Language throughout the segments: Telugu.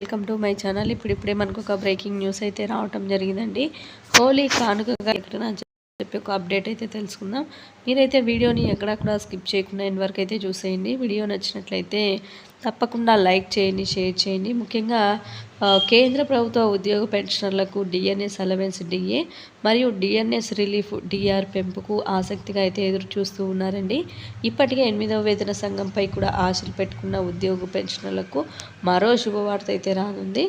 వెల్కమ్ టు మై ఛానల్ ఇప్పుడు ఇప్పుడే మనకు ఒక బ్రేకింగ్ న్యూస్ అయితే రావటం జరిగిందండి. హోలీ కానుకగా ఎక్కడ చెప్పి ఒక అప్డేట్ అయితే తెలుసుకుందాం. మీరైతే వీడియోని ఎక్కడక్కడ స్కిప్ చేయకుండా ఎండ్ వరకు అయితే చూసేయండి. వీడియో నచ్చినట్లయితే తప్పకుండా లైక్ చేయండి షేర్ చేయండి. ముఖ్యంగా కేంద్ర ప్రభుత్వ ఉద్యోగ పెన్షనర్లకు డిఎన్ఎస్ అలవెన్స్ డిఏ మరియు డిఎన్ఎస్ రిలీఫ్ డిఆర్ పెంపుకు ఆసక్తిగా అయితే ఎదురు చూస్తూ ఉన్నారండి. ఇప్పటికే ఎనిమిదవ వేతన సంఘంపై కూడా ఆశలు పెట్టుకున్న ఉద్యోగ పెన్షనర్లకు మరో శుభవార్త అయితే రానుంది.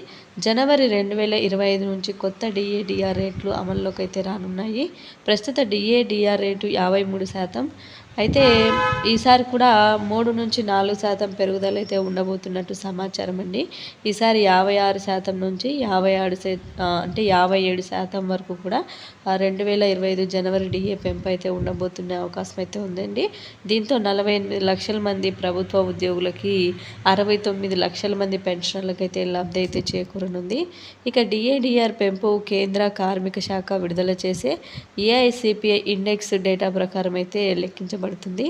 జనవరి రెండు వేల ఇరవై ఐదు నుంచి కొత్త డిఏ డిఆర్ రేట్లు అమల్లోకి అయితే రానున్నాయి. ప్రస్తుత డిఏ డిఆర్ రేటు యాభై మూడు శాతం. అయితే ఈసారి కూడా మూడు నుంచి నాలుగు శాతం పెరుగుదల అయితే ఉండబోతున్నట్టు సమాచారం అండి. ఈసారి యాభై ఆరు శాతం నుంచి యాభై ఆరు అంటే యాభై ఏడు శాతం వరకు కూడా రెండు వేల ఇరవై ఐదు జనవరి డిఏ పెంపు అయితే ఉండబోతున్న అవకాశం అయితే ఉందండి. దీంతో నలభై ఎనిమిది లక్షల మంది ప్రభుత్వ ఉద్యోగులకి అరవై తొమ్మిది లక్షల మంది పెన్షనర్లకు అయితే లబ్ధి అయితే చేకూరనుంది. ఇక డిఏడిఆర్ పెంపు కేంద్ర కార్మిక శాఖ విడుదల చేసే ఏఐసిపిఐ ఇండెక్స్ డేటా ప్రకారం అయితే లెక్కించబడి పడుతుంది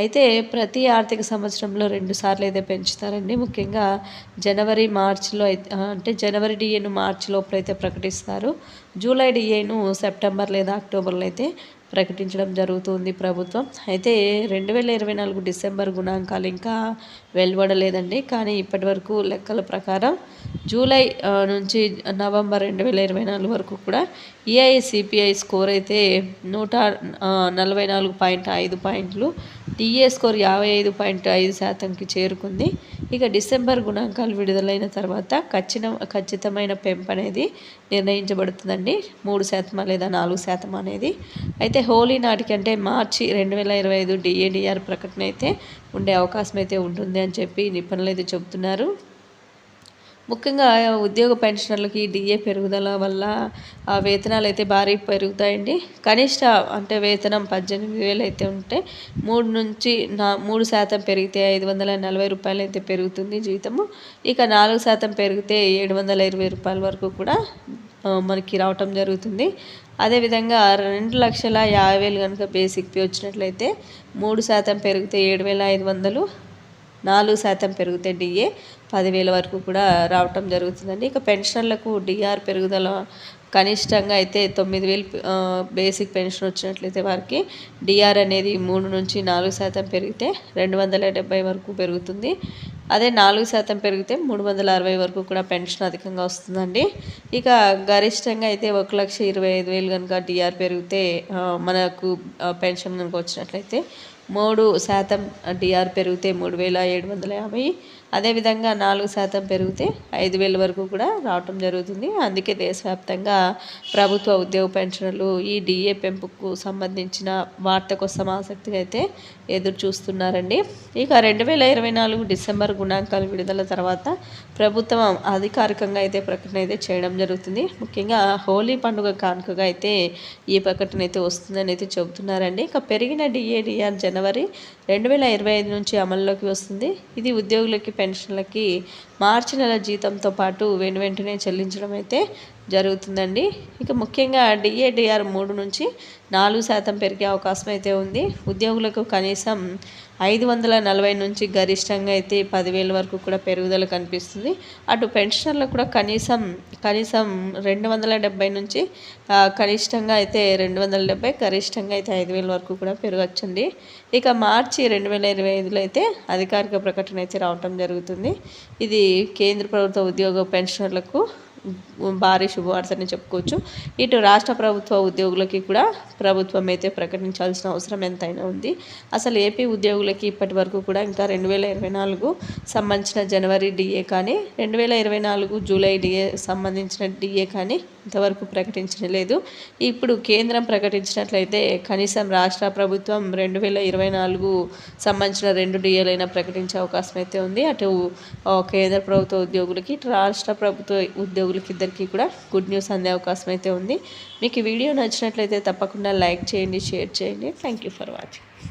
అయితే ప్రతి ఆర్థిక సంవత్సరంలో రెండు సార్లు అయితే పెంచుతారండి. ముఖ్యంగా జనవరి మార్చిలో అయితే అంటే జనవరి డిఏను మార్చి లోపల అయితే ప్రకటిస్తారు. జూలై డిఏను సెప్టెంబర్ లేదా అక్టోబర్లో అయితే ప్రకటించడం జరుగుతుంది ప్రభుత్వం. అయితే రెండు వేల ఇరవై నాలుగు డిసెంబర్ గుణాంకాలు ఇంకా వెలువడలేదండి. కానీ ఇప్పటి వరకు లెక్కల ప్రకారం జూలై నుంచి నవంబర్ రెండు వేల ఇరవై నాలుగు వరకు కూడా ఏఐసిపిఐ స్కోర్ అయితే నూట నలభై నాలుగు పాయింట్ ఐదు పాయింట్లు టీఏ స్కోర్ యాభై ఐదు పాయింట్ ఐదు శాతంకి చేరుకుంది. ఇక డిసెంబర్ గుణాంకాలు విడుదలైన తర్వాత ఖచ్చిన ఖచ్చితమైన పెంపు అనేది నిర్ణయించబడుతుందండి. మూడు శాతం లేదా నాలుగు శాతం అనేది. అయితే హోలీ నాటికి అంటే మార్చి రెండు వేల ఇరవై ఐదు డిఏడిఆర్ ప్రకటన అయితే ఉండే అవకాశం అయితే ఉంటుంది అని చెప్పి నిపుణులు అయితే చెబుతున్నారు. ముఖ్యంగా ఉద్యోగ పెన్షనర్లకి డిఏ పెరుగుదల వల్ల ఆ వేతనాలు అయితే భారీ పెరుగుతాయండి. కనిష్ట అంటే వేతనం పద్దెనిమిది వేలు అయితే ఉంటే మూడు నుంచి నా మూడు శాతం పెరిగితే ఐదు వందల నలభై రూపాయలు అయితే పెరుగుతుంది జీతము. ఇక నాలుగు శాతం పెరిగితే ఏడు వందల ఇరవై రూపాయల వరకు కూడా మనకి రావటం జరుగుతుంది. అదేవిధంగా రెండు లక్షల యాభై వేలు కనుక బేసిక్ పే వచ్చినట్లయితే మూడు శాతం పెరిగితే ఏడు వేల ఐదు వందలు నాలుగు శాతం పెరిగితే డిఏ పదివేల వరకు కూడా రావటం జరుగుతుందండి. ఇక పెన్షన్లకు డిఆర్ పెరుగుదల కనిష్టంగా అయితే తొమ్మిది వేలు బేసిక్ పెన్షన్ వచ్చినట్లయితే వారికి డిఆర్ అనేది మూడు నుంచి నాలుగు శాతం పెరిగితే రెండు వందల డెబ్బై వరకు పెరుగుతుంది. అదే నాలుగు శాతం పెరిగితే మూడు వందల అరవై వరకు కూడా పెన్షన్ అధికంగా వస్తుందండి. ఇక గరిష్టంగా అయితే ఒక లక్ష ఇరవై ఐదు వేలు కనుక డిఆర్ పెరిగితే మనకు పెన్షన్ కనుక వచ్చినట్లయితే మూడు శాతం డిఆర్ పెరిగితే మూడు వేల ఏడు వందల యాభై అదేవిధంగా నాలుగు శాతం పెరిగితే ఐదు వేల వరకు కూడా రావటం జరుగుతుంది. అందుకే దేశవ్యాప్తంగా ప్రభుత్వ ఉద్యోగ పెన్షన్లు ఈ డిఏ పెంపుకు సంబంధించిన వార్త కోసం ఆసక్తిగా అయితే ఎదురు చూస్తున్నారండి. ఇక రెండు వేల ఇరవై నాలుగు డిసెంబర్ గుణాంకాలు విడుదల తర్వాత ప్రభుత్వం అధికారికంగా అయితే ప్రకటన అయితే చేయడం జరుగుతుంది. ముఖ్యంగా హోలీ పండుగ కానుకగా అయితే ఈ ప్రకటన అయితే వస్తుందని అయితే చెబుతున్నారండి. ఇక పెరిగిన డిఏ డిఆర్ జన జనవరి రెండు వేల ఇరవై ఐదు నుంచి అమల్లోకి వస్తుంది. ఇది ఉద్యోగులకి పెన్షన్లకి మార్చి నెల జీతంతో పాటు వెను వెంటనే చెల్లించడం అయితే జరుగుతుందండి. ఇక ముఖ్యంగా డిఏడిఆర్ మూడు నుంచి నాలుగు శాతం పెరిగే అవకాశం అయితే ఉంది. ఉద్యోగులకు కనీసం ఐదు వందల నలభై నుంచి గరిష్టంగా అయితే పదివేల వరకు కూడా పెరుగుదల కనిపిస్తుంది. అటు పెన్షనర్లకు కూడా కనీసం కనీసం రెండు వందల డెబ్బై నుంచి కనిష్టంగా అయితే రెండు వందల డెబ్బై గరిష్టంగా అయితే ఐదు వేల వరకు కూడా పెరగచ్చండి. ఇక మార్చి రెండు వేల ఇరవై ఐదులో అయితే అధికారిక ప్రకటన అయితే రావటం జరుగుతుంది. ఇది కేంద్ర ప్రభుత్వ ఉద్యోగ పెన్షనర్లకు భారీ శుభవార్తని చెప్పుకోవచ్చు. ఇటు రాష్ట్ర ప్రభుత్వ ఉద్యోగులకి కూడా ప్రభుత్వం అయితే ప్రకటించాల్సిన అవసరం ఎంతైనా ఉంది. అసలు ఏపీ ఉద్యోగులకి ఇప్పటి వరకు కూడా ఇంకా రెండు వేల ఇరవై నాలుగు సంబంధించిన జనవరి డిఏ కానీ రెండు వేల ఇరవై నాలుగు జూలై డిఏ సంబంధించిన డిఏ కానీ ఇంతవరకు ప్రకటించడం లేదు. ఇప్పుడు కేంద్రం ప్రకటించినట్లయితే కనీసం రాష్ట్ర ప్రభుత్వం రెండు వేల ఇరవై నాలుగు సంబంధించిన రెండు డిఏలైనా ప్రకటించే అవకాశం అయితే ఉంది. అటు కేంద్ర ప్రభుత్వ ఉద్యోగులకి రాష్ట్ర ప్రభుత్వ ఉద్యోగులు ఉద్యోగులకి ఇద్దరికి కూడా గుడ్ న్యూస్ అందే అవకాశం అయితే ఉంది. మీకు ఈ వీడియో నచ్చినట్లయితే తప్పకుండా లైక్ చేయండి షేర్ చేయండి. Thank you for watching